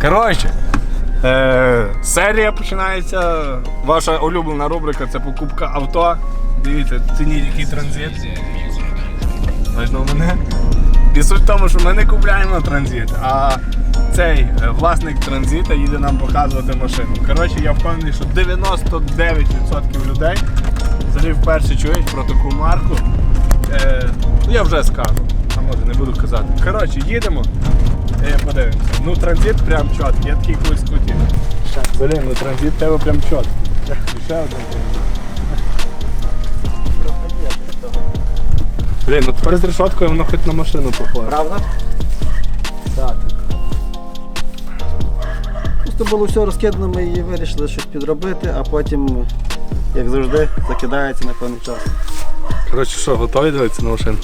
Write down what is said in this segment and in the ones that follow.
Коротше, е, серія починається. Ваша улюблена рубрика це покупка авто. Дивіться, цініть який транзит. Важно мене. І суть в тому, що ми не купляємо транзит, а цей е, власник транзита їде нам показувати машину. Коротше, я впевнений, що 99% людей взагалі вперше чують про таку марку. Е, ну я вже скажу, а може не буду казати. Коротше, їдемо. Е, подивимося. Ну транзит прям чіткий, я такий колись хотів. Блін, ну транзит тебе прям чіткий. Ще один транзит. Блін, ну тепер з решоткою воно хоч на машину похоже. Правда? Так. Просто було все розкидано, ми її вирішили щось підробити, а потім, як завжди, закидається на певний час. Коротше, що, готові дивитися на машину?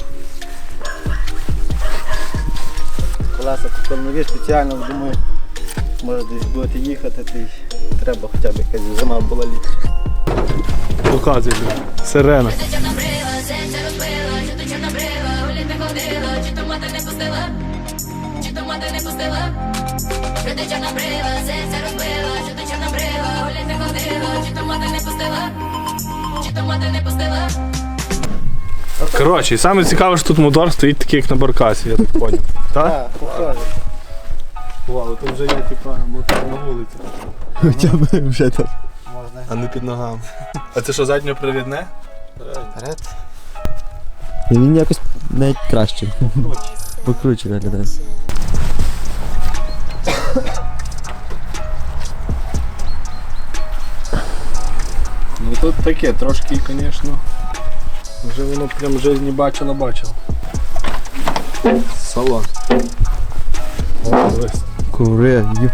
Колеса купили нові спеціально, думаю, може десь будете їхати, то й треба хоча б якась зима була ліпша. Показуй, сирена. Ти чорнобрива, серце розбила, що ти чорнобрива, гулі не ходила, чи то мати не пустила, Коротше, і саме цікаве, що тут мотор стоїть такий, як на баркасі, я так поняв. Так? Так. Вау, тут вже є типа мотор на вулиці. Хоча б вже так. Можна. А не під ногами. А це що, задньопривідне? Вперед. І він якось навіть краще. Покруче виглядає. Ну тут таке, трошки, звісно. Вже воно прям жизні бачило бачило. Салон. О, дивись. Кури, їп.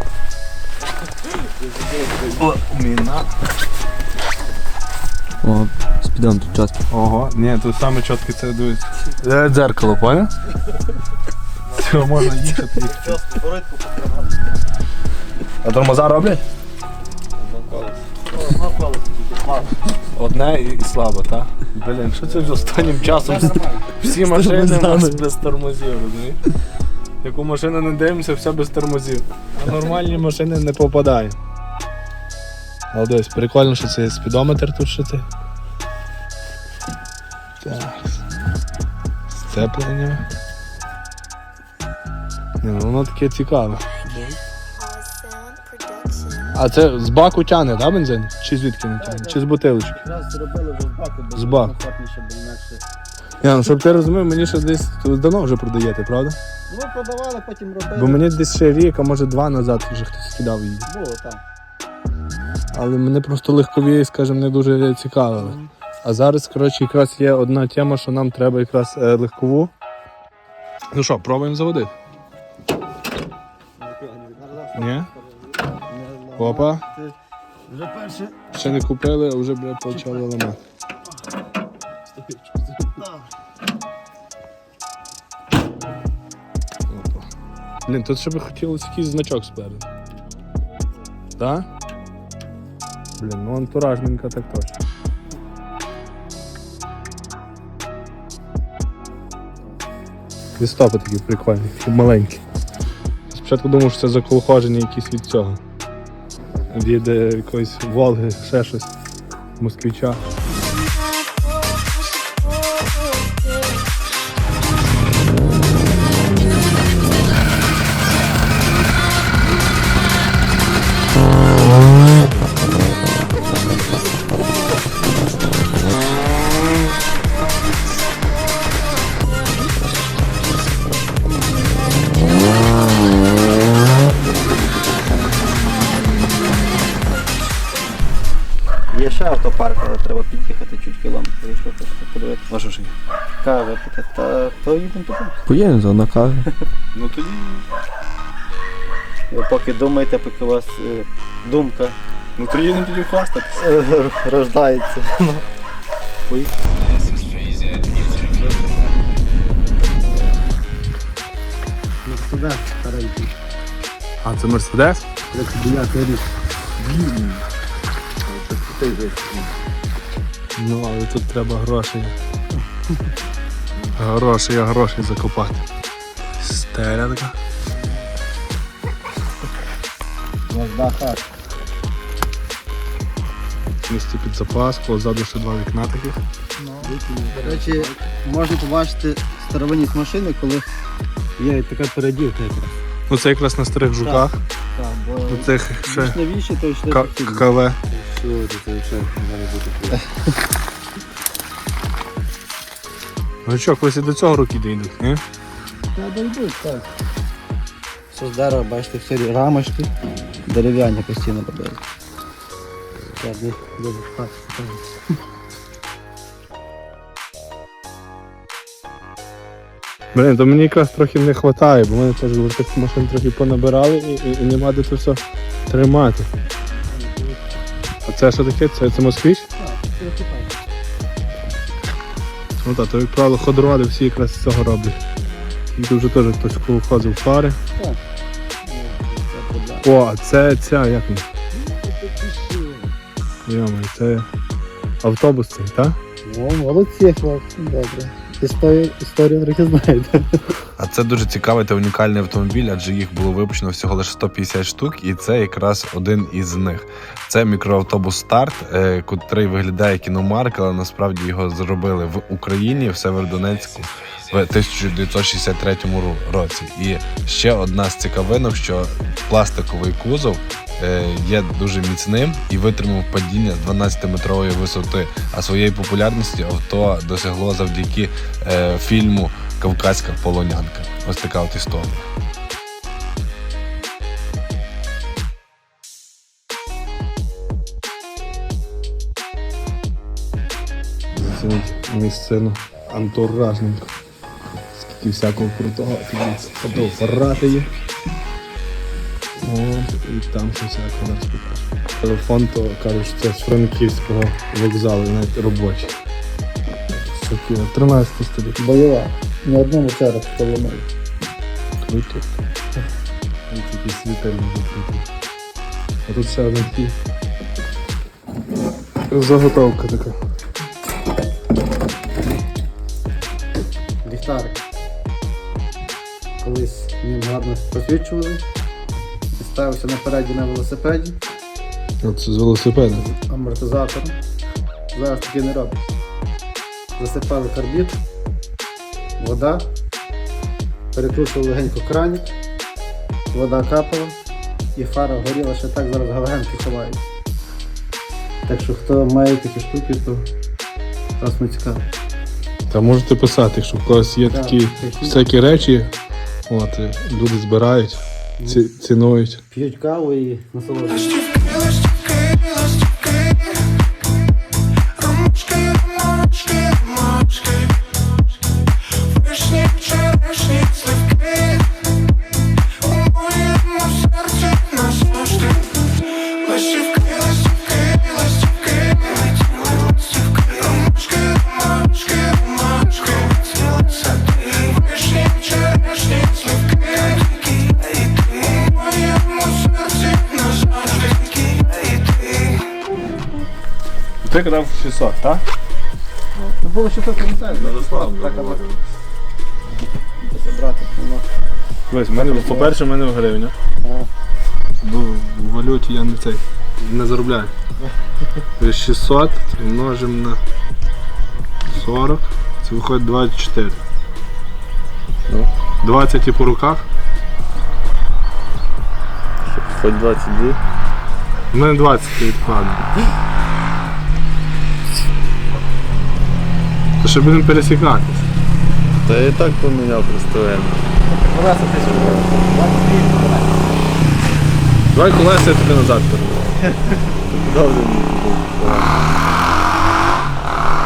О, міна. О, спідом тут чітко. Ого, ні, тут саме чітко це дивись. Це дзеркало, поняв? Все, можна їхати. А тормоза роблять? Одне і слабо, так? Блін, що це вже останнім часом? Всі машини у нас без тормозів, розумієш? Яку машину не дивимося, все без тормозів. А нормальні машини не попадають. Але дивись, прикольно, що це спідометр тут ще ти. Так. Сцеплення. Ні, ну воно таке цікаве. А це з баку тягне, да, бензин? Чи звідки не тягне? Чи з бутилочки? Якраз зробили вже з баку, бо З баку. комфортніше, бо інакше. Я, ну, щоб ти розумів, мені ще десь давно вже продаєте, правда? Ну ми продавали, потім робили. Бо мені десь ще рік, а може два назад вже хтось кидав її. Було там. Але мене просто легкові, скажімо, не дуже цікавили. А зараз, коротше, якраз є одна тема, що нам треба якраз е, легкову. Ну що, пробуємо заводити? Ні? Опа. Вже перше. Ще не купили, а вже бля, почали ламати. Опа. Блін, тут ще би хотілося якийсь значок спереду. Так? Блін, ну антуражненько так точно. І стопи такі прикольні, такі маленькі. Спочатку думав, що це заколхоження якісь від цього. Від е, якоїсь Волги, ще щось. Москвича. Але треба під'їхати чуть кілометр, хочете подивитися. А що ж є? Кави питати, та то їдемо туди. Поїдемо за на каві. Ну тоді. Ви поки думаєте, поки у вас е, думка Ну то їдемо тоді хвастатися. е, рождається. Мерседес старенький. А, це Мерседес? 39 рік. Ну, але тут треба грошей. Грошей, а грошей закопати. Стеля така. Hard. Місце під запас, позаду ще два вікна таких. До речі, можна побачити старовинність машини, коли є така переділка якраз. Ну це якраз на старих жуках. Так, бо цих ще більш новіші, то йшли К- такі. КВ. Ну що, колись і до цього роки дійдуть, ні? Та дойдуть, так. Все з дерева, бачите, всі рамочки дерев'яні постійно робили. Так, де- де ж хат, там. То мені якраз трохи не вистачає, бо мене теж машин трохи понабирали і, і, і нема де це все тримати. А це що таке? Це, це москвич? Ну так, то як правило ходороди всі якраз з цього роблять. Тут вже теж хтось входив в фари. Так. О, а це ця, як він? Йома, це автобус цей, так? Ну, молодці, хлопці, добре. Історію, історію трохи знаєте. А це дуже цікавий та унікальний автомобіль, адже їх було випущено всього лише 150 штук, і це якраз один із них. Це мікроавтобус Старт, е, котрий виглядає як кіномарка, але насправді його зробили в Україні, в Северодонецьку. В 1963 ро- році. І ще одна з цікавинок, що пластиковий кузов е, є дуже міцним і витримав падіння з 12-метрової висоти. А своєї популярності авто досягло завдяки е, фільму Кавказька полонянка. Ось така от історія. Зацініть місцину антуражненько. Скільки всякого крутого. Дивіться, фотоапарати є. О, і там ще всяко зараз покажу. Телефон, то кажуть, це з франківського вокзалу, навіть робочий. Такі, 13 століття. Бойова. Ні одному зараз поломили. Круто. Ось такі світильні закриті. А тут ще один такий. Заготовка така. Ліхтарик. Колись ним гарно посвічували. Ставився напереді на велосипеді От з велосипеда. з амортизатором. Зараз таке не роблять. Засипали карбід, вода, перекручували легенько краник, вода капала і фара горіла ще так, зараз галогенки ховають. Так що хто має такі штуки, то раз не цікаво. Та можете писати, якщо в когось є Так, такі такі. всякі речі, от, і люди збирають, ці, цінують. П'ють каву і насолоджуються. Ти казав 600, так? Ну було 650, так або забрати. в мене, по-перше, в мене в гривнях. Ага. Бо в валюті я не цей не заробляю. Тобто 600 множимо на 40, це виходить 24. Ну. 20 і по руках. Хоч 22. У мене 20 відкладено. То ще будемо пересікатися. Та я і так поміняв просто. Давай колеса я тобі назад перейду. Добре.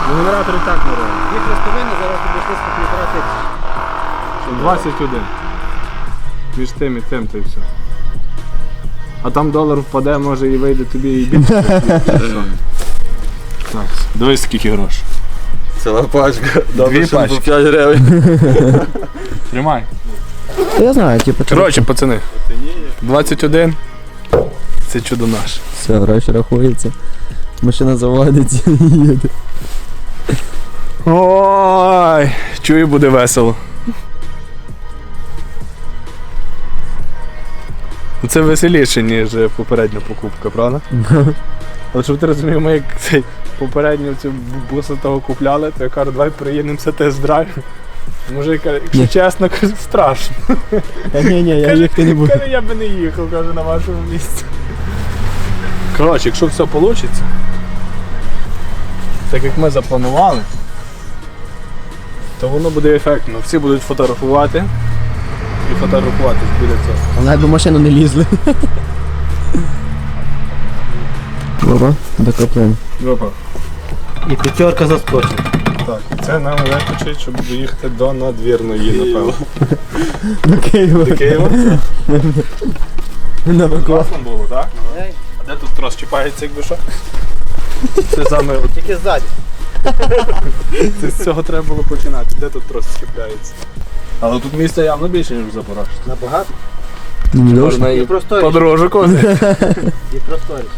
Ну, Генератор і так не робить. Їх розповинні зараз обійшли з півтора тисячі. 21. Між тим і тим, то і все. А там долар впаде, може і вийде тобі і більше. Так, дивись скільки грошей. Ціла пачка. Дві пачки. 5 гривень. Тримай. Я знаю, типу, Коротше, пацани. 21. Це чудо наше. все, гроші рахується. Машина заводиться і їде. Ой, чую, буде весело. це веселіше, ніж попередня покупка, правда? Але щоб ти розумів, ми як цей попередню цю буса того купляли, то я кажу, давай приїдемося тест-драйв. Може, каже, якщо Ні. чесно, кажу, страшно. Та ні, ні, я їхати не буду. Каже, я би не їхав, каже, на вашому місці. Коротше, якщо все вийде, так як ми запланували, то воно буде ефектно. Всі будуть фотографувати. І фотографуватись біля цього. Але до машину не лізли. Опа, докопаємо. Опа. І п'ятерка заскочить. Так, це нам вистачить, щоб доїхати до надвірної, напевно. До Києва. До Києва? На. Класно було, так? А де тут трос чіпається, якби що? Це саме от Тільки ззаді. Це з цього треба було починати. Де тут трос чіпляється? Але тут місця явно більше, ніж в Запорожці. Набагато. Не. Можна І і подорожу кози. І просторіше.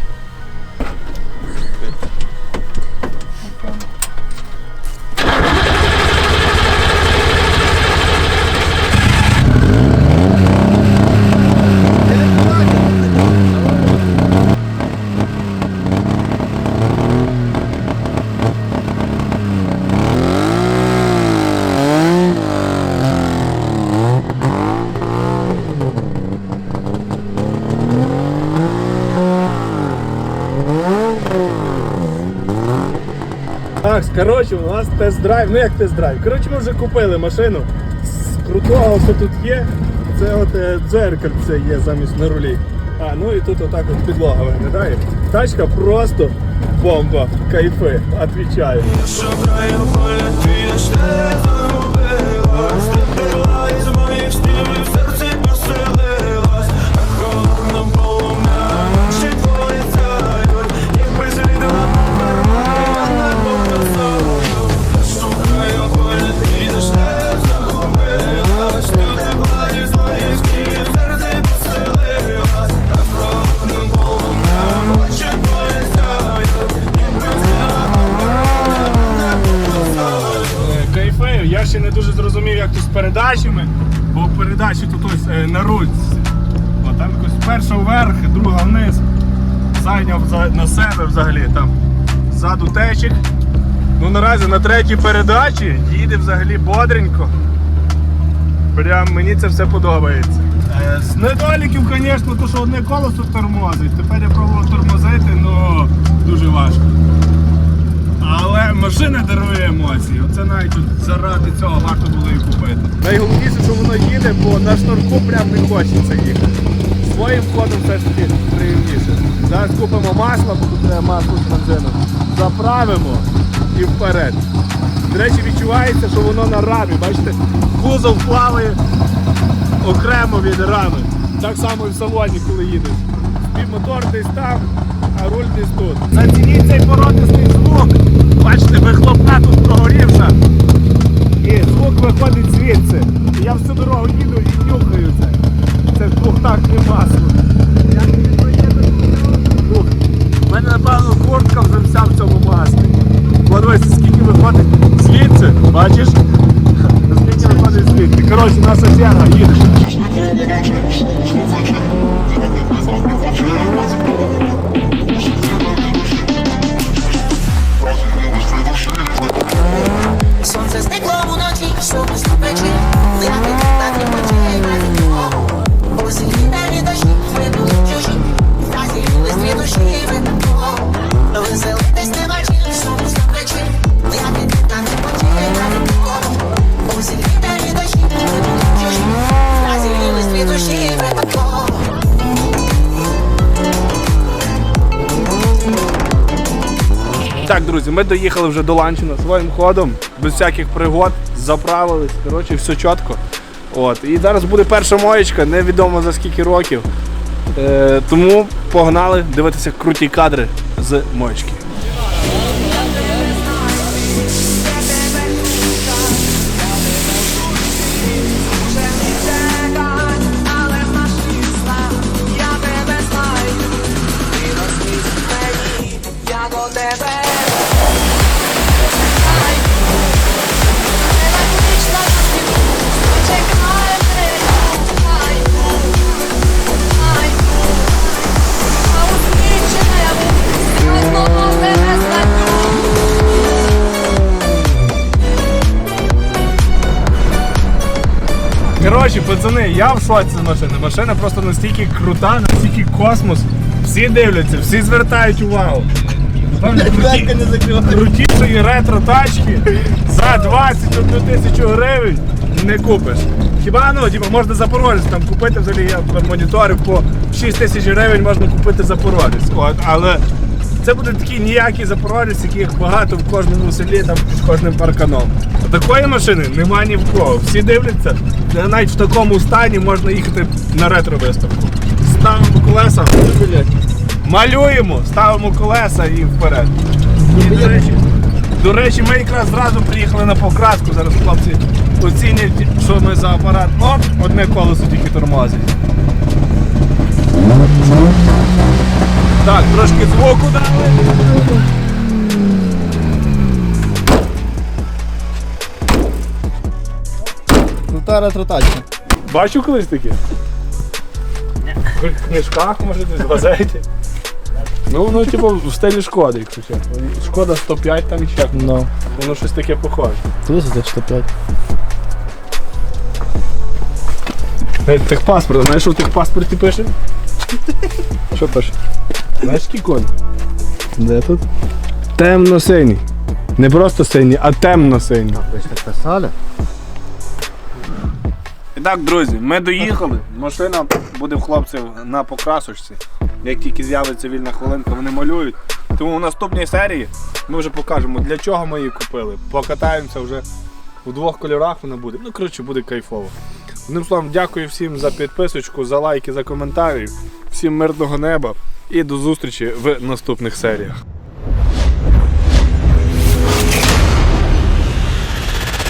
Так, коротше, у нас тест-драйв. Ну як тест-драйв? Коротше, ми вже купили машину. З крутого, що тут є, це от е, дзеркальце є замість на рулі. А, ну і тут отак от підлога виглядає. Тачка просто бомба, кайфи, отвічаю. Шукаю передачами, бо передачі тут ось е, на ручці. О, там якось перша вверх, друга вниз. Зайняв на себе взагалі там ззаду течик. Ну наразі на третій передачі їде взагалі бодренько. Прям мені це все подобається. Е, З недоліків, звісно, то що одне колесо тормозить. Тепер я пробував тормозити, але дуже важко. Але машина дарує емоції. Оце навіть от заради цього варто було і купити. Найголовніше, що воно їде, бо на шнурку прям не хочеться їхати. Своїм ходом все ж таки приємніше. Зараз купимо масло, бо тут треба масло з бензином. Заправимо і вперед. До речі, відчувається, що воно на рамі. Бачите, кузов плаває окремо від рами. Так само і в салоні, коли їдеш. Співмотор десь там, а руль десь тут. Зацініть цей породистий звук. Бачите, вихлопна тут прогорівша. І звук виходить звідси. Я всю дорогу Так, друзі, ми доїхали вже до Ланчина своїм ходом, без всяких пригод, заправились, коротше, все чітко. От. І зараз буде перша моєчка, невідомо за скільки років. Е, тому погнали дивитися круті кадри з моєчки. Коротше, пацани, я в шоці з машини. Машина просто настільки крута, настільки космос. Всі дивляться, всі звертають увагу. Круті- Крутішої ретро тачки за 21 тисячу гривень не купиш. Хіба ну, типу, можна Запорожець там купити взагалі я моніторив по 6 тисяч гривень можна купити Запорожець. От, але це буде такий ніякий Запорожець, яких багато в кожному селі, там під кожним парканом. А такої машини немає ні в кого. Всі дивляться, навіть в такому стані можна їхати на ретро-виставку. Ставимо колеса, малюємо, ставимо колеса і вперед. І, до, речі, до речі, ми якраз зразу приїхали на покраску. Зараз хлопці оцінять, що ми за апарат. Оп, одне колесо тільки тормозить. Так, трошки звуку дали. Крута ретро-тачка. Бачу колись таке? В книжках, може, десь в газеті. Ну, ну, типу, в стилі шкоди, якщо чесно. Шкода 105 там ще. Ну, Воно щось таке похоже. 305. Е, Техпаспорт, знаєш, що в техпаспорті пише? Що пише? Знаєш, який конь? Де тут? Темно-синій. Не просто синій, а темно-синій. Ви ж так писали? І так, друзі, ми доїхали. Машина буде в хлопців на покрасочці. Як тільки з'явиться вільна хвилинка, вони малюють. Тому в наступній серії ми вже покажемо, для чого ми її купили. Покатаємося вже у двох кольорах вона буде. Ну, коротше, буде кайфово. Одним словом, дякую всім за підписочку, за лайки, за коментарі. Всім мирного неба і до зустрічі в наступних серіях.